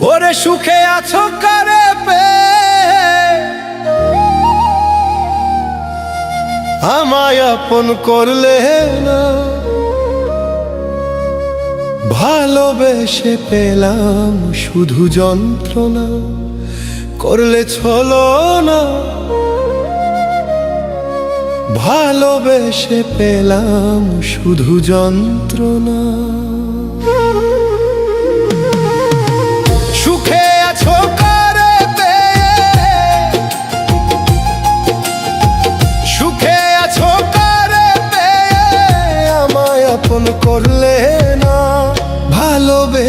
ওরে সুখে আছো করে পে? আমায় আপন করলে না। ভালোবেসে পেলাম শুধু যন্ত্রণা, করলে ছল না। ভালোবেসে পেলাম শুধু যন্ত্রণা।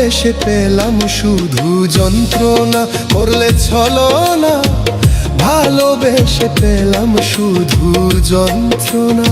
শেষে পেলাম শুধু যন্ত্রণা করলে ছলো না ভালোবেসে পেলাম শুধু যন্ত্রণা।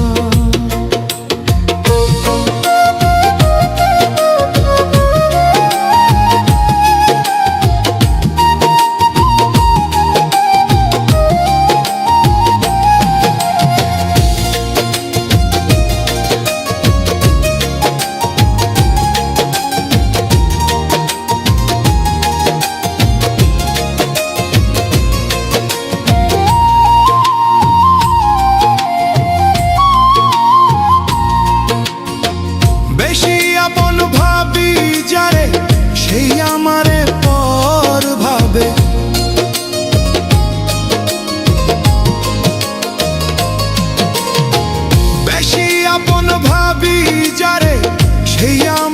যারে সেই আম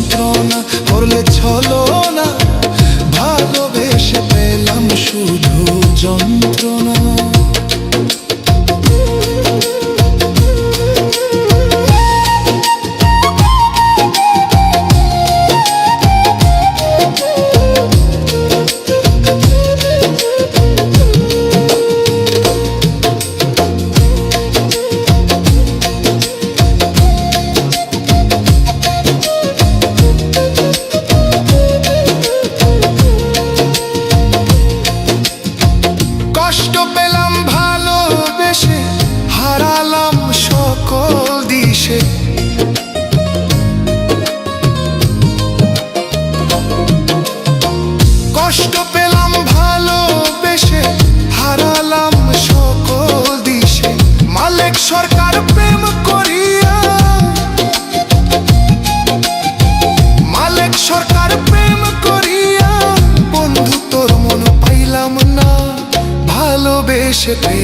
যন্ত্রণা করলে ছলো না। ভালোবেসে পেলাম শুধু যন্ত্রণা। should be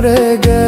মরে গেলে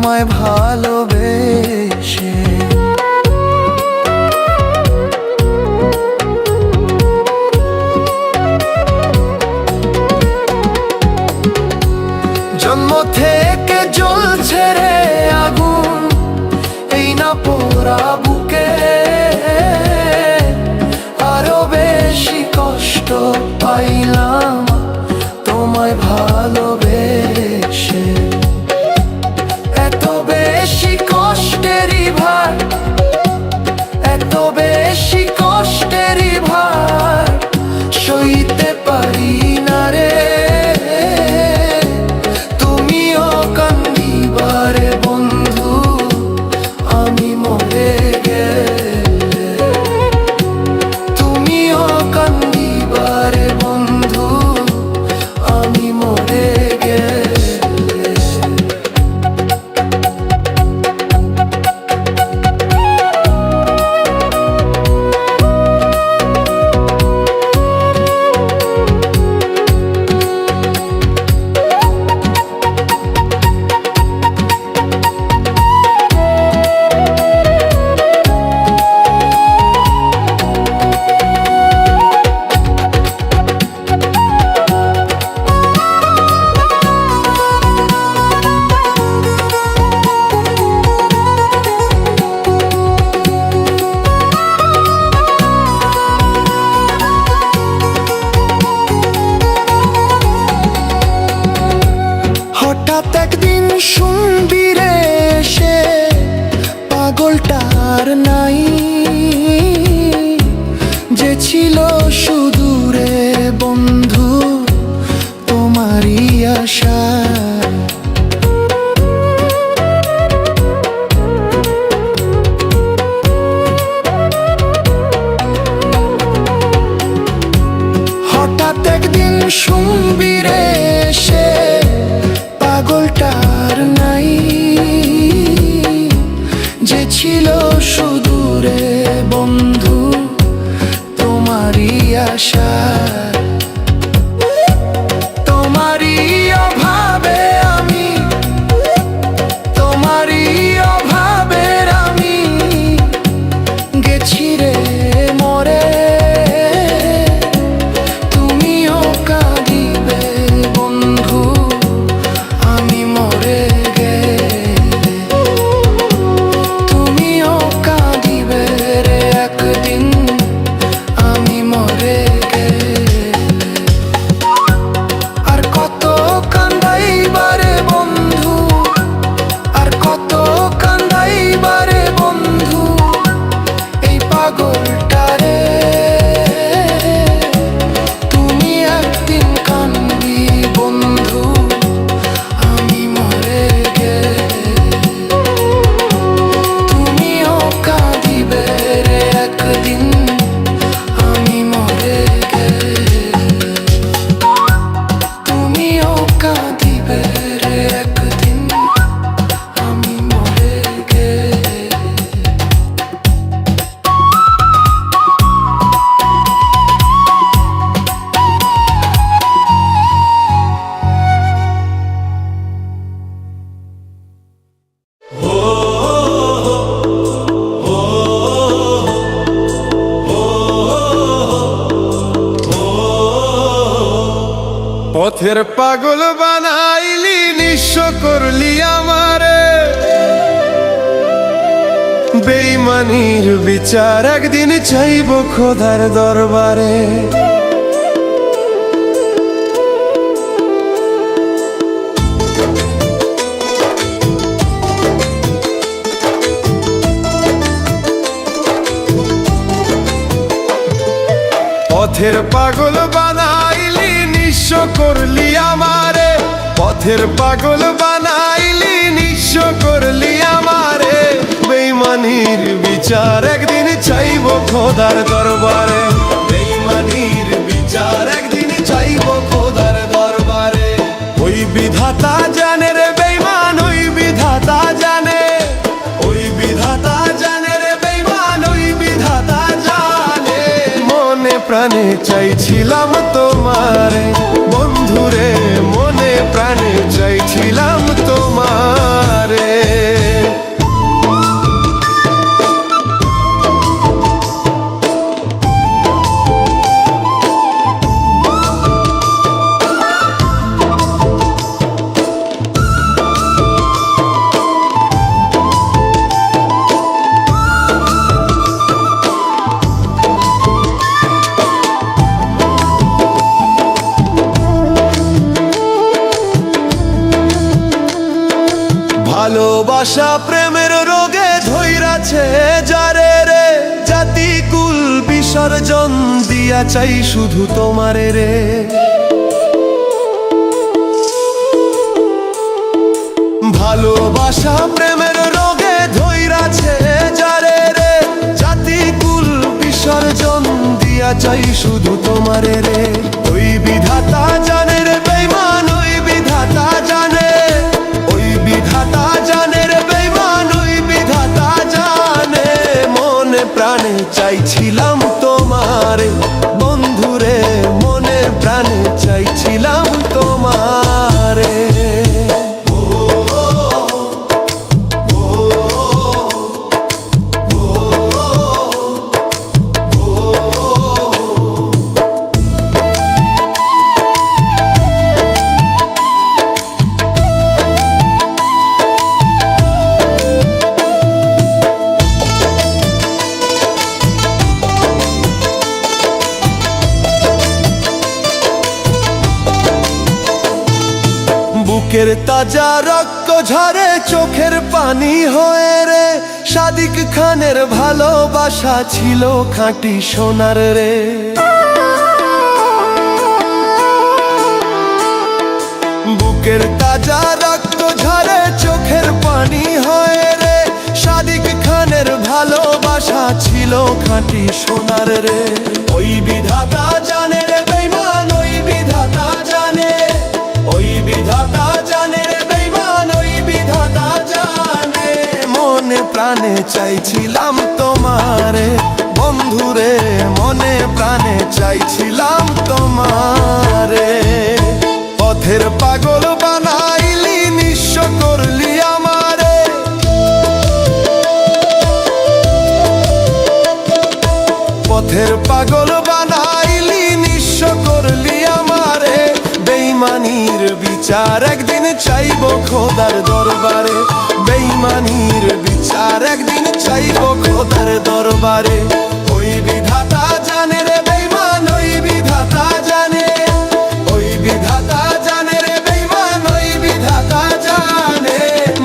তোমায় ভালোবেসে একদিন চাইব খোদার দরবারে? পথের পাগল বানাইলি, নিঃস্ব করলি আমারে। পথের পাগল বানাইলি, নিঃস্ব করলি আমারে। বেইমানির বিচার একদিন চাইব খোদার দরবারে। বেইমানির বিচার একদিন চাইব খোদার দরবারে। ওই বিধাতা জানে রে বেইমান, ওই বিধাতা জানে। ওই বিধাতা জানে রে বেইমান, ওই বিধাতা জানে। মনে প্রাণে চাইছিলাম দিয়া চাই শুধু তোমারে রে। ভালোবাসা প্রেমের রোগে ধৈরাছে যারে রে। জাতি কুল বিসর্জন দিয়া চাই শুধু তোমারে রে। ওই বিধাতা জানে রে বেইমান ওই বিধাতা জানে। ওই বিধাতা জানে রে বেইমান ওই বিধাতা জানে। মনে প্রাণে চাইছিলাম তোমারে। বুকের তাজা রক্ত ঝরে, চোখের পানি হয়ে রে। সাদিক খানের ভালোবাসা ছিল খাঁটি সোনার রে। বুকের তাজা রক্ত ঝরে, চোখের পানি হয়ে রে। সাদিক খানের ভালোবাসা ছিল খাঁটি সোনার রে। ওই বিধাতা প্রাণে চাইছিলাম তোমারে। বন্ধুরে, মনে প্রাণে চাইছিলাম তোমারে। পথের পাগল বানাইলি, নিঃস্ব করলি আমারে। পথের পাগল বিচার একদিন চাইব খোদার দরবারে। বেইমানির বিচার একদিন চাইব খোদার দরবারে। ওই বিধাতা জানে রে বেইমান ওই বিধাতা জানে। ওই বিধাতা জানে রে বেইমান ওই বিধাতা জানে।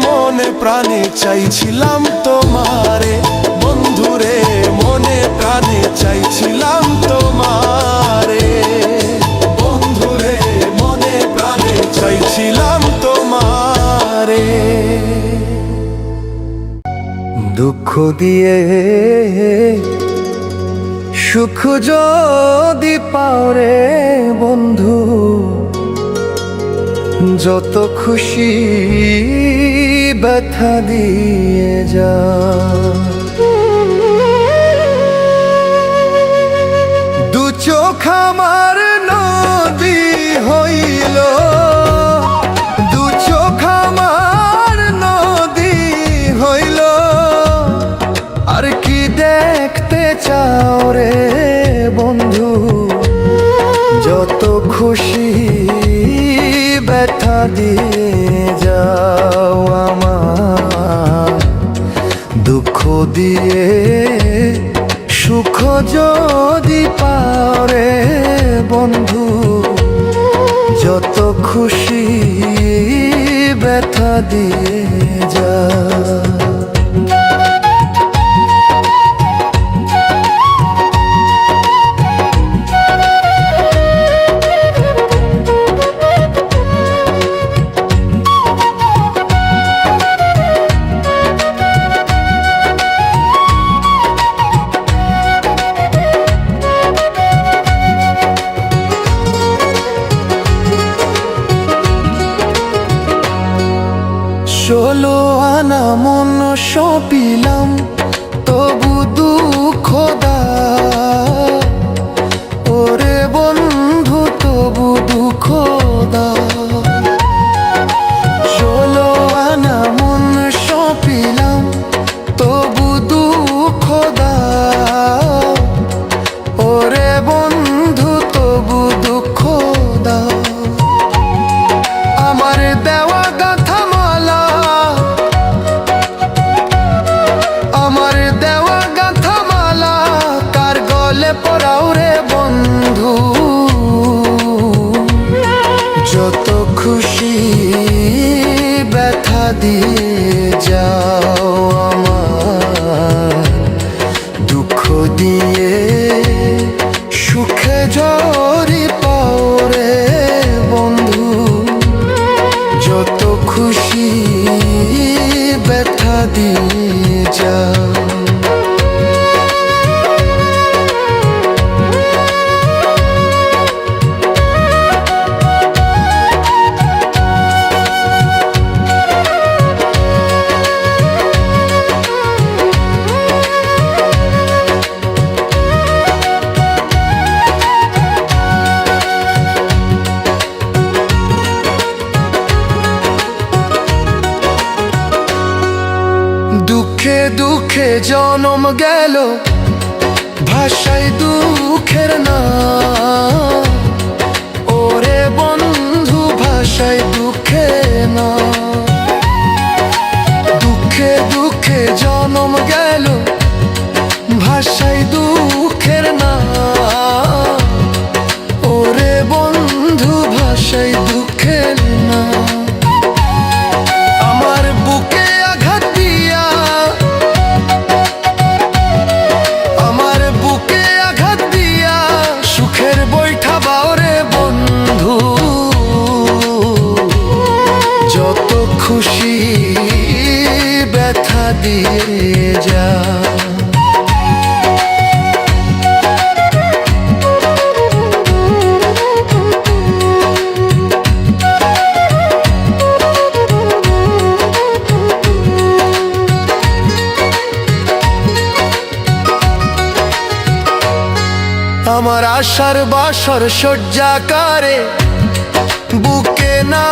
মনে প্রাণে চাইছিলাম তোমারে। বন্ধুরে, মনে প্রাণে চাইছিলাম তোমারে। দিয়ে, সুখ যদি পাওরে বন্ধু, যত খুশি ব্যথা দিয়ে যা। দু চোখ আমার নদী হইল চাও রে বন্ধু। যত খুশি ব্যথা দিয়ে যাও। আমার আশার বাসর শয্যাকারে বুকে না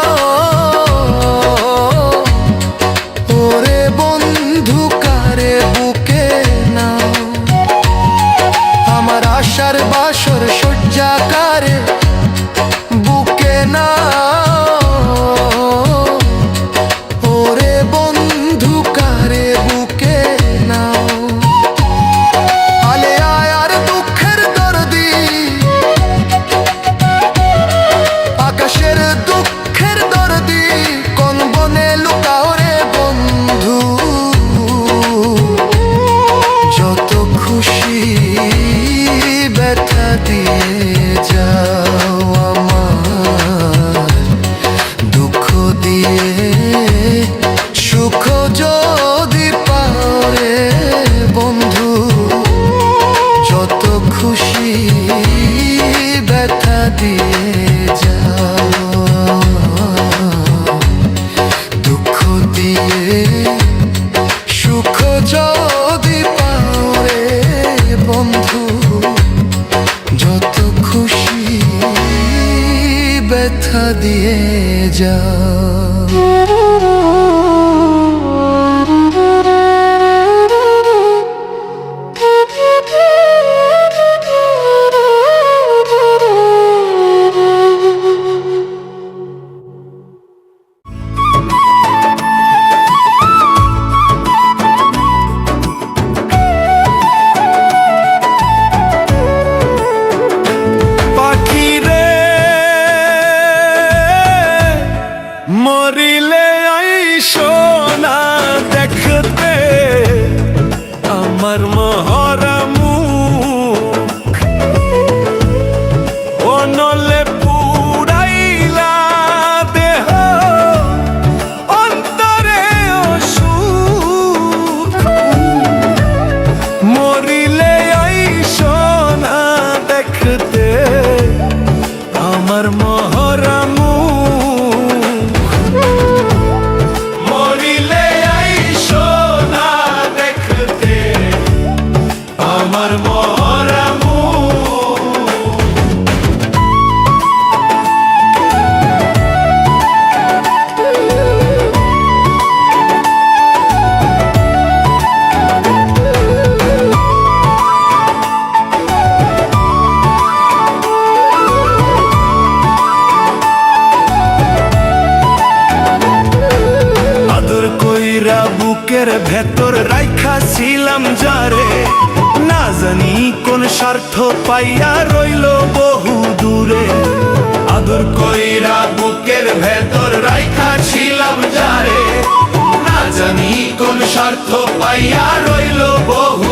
পাইয়া রইল বহু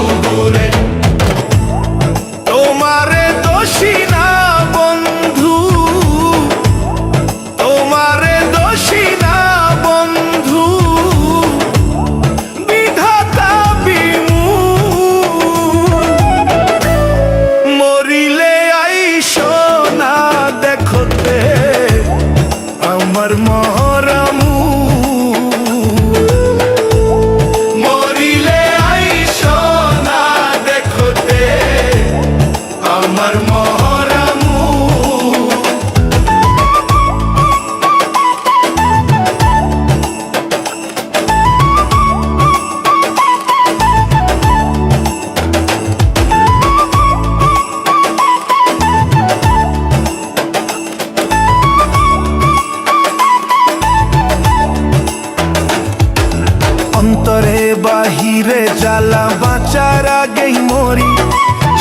তীরে জ্বালা বাঁচার আগেই মরি।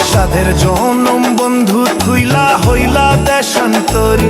সাধের জনম বন্ধু থইলা হইলা দেশান্তরী।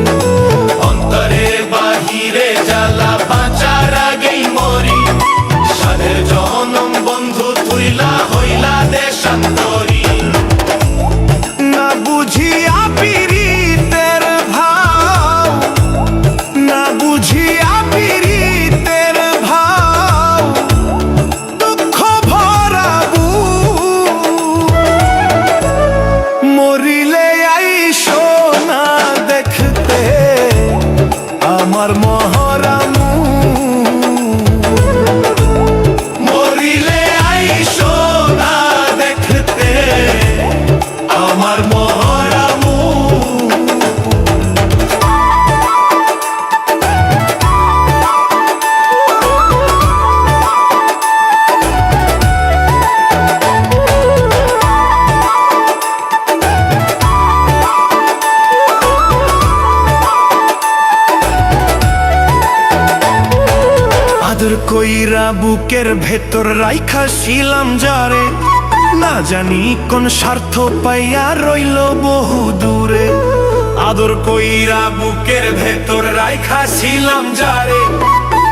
বুকের ভেতর রাইখা শিলাম যারে। না জানি কোন স্বার্থ পাইয়া রইল বহু দূরে। আদর কইরা বুকের ভেতর রাইখা শিলাম যারে।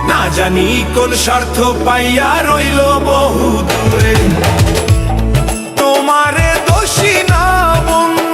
না জানি কোন স্বার্থ পাইয়া রইল বহু দূরে। তোমারে দোষী না বন্ধু।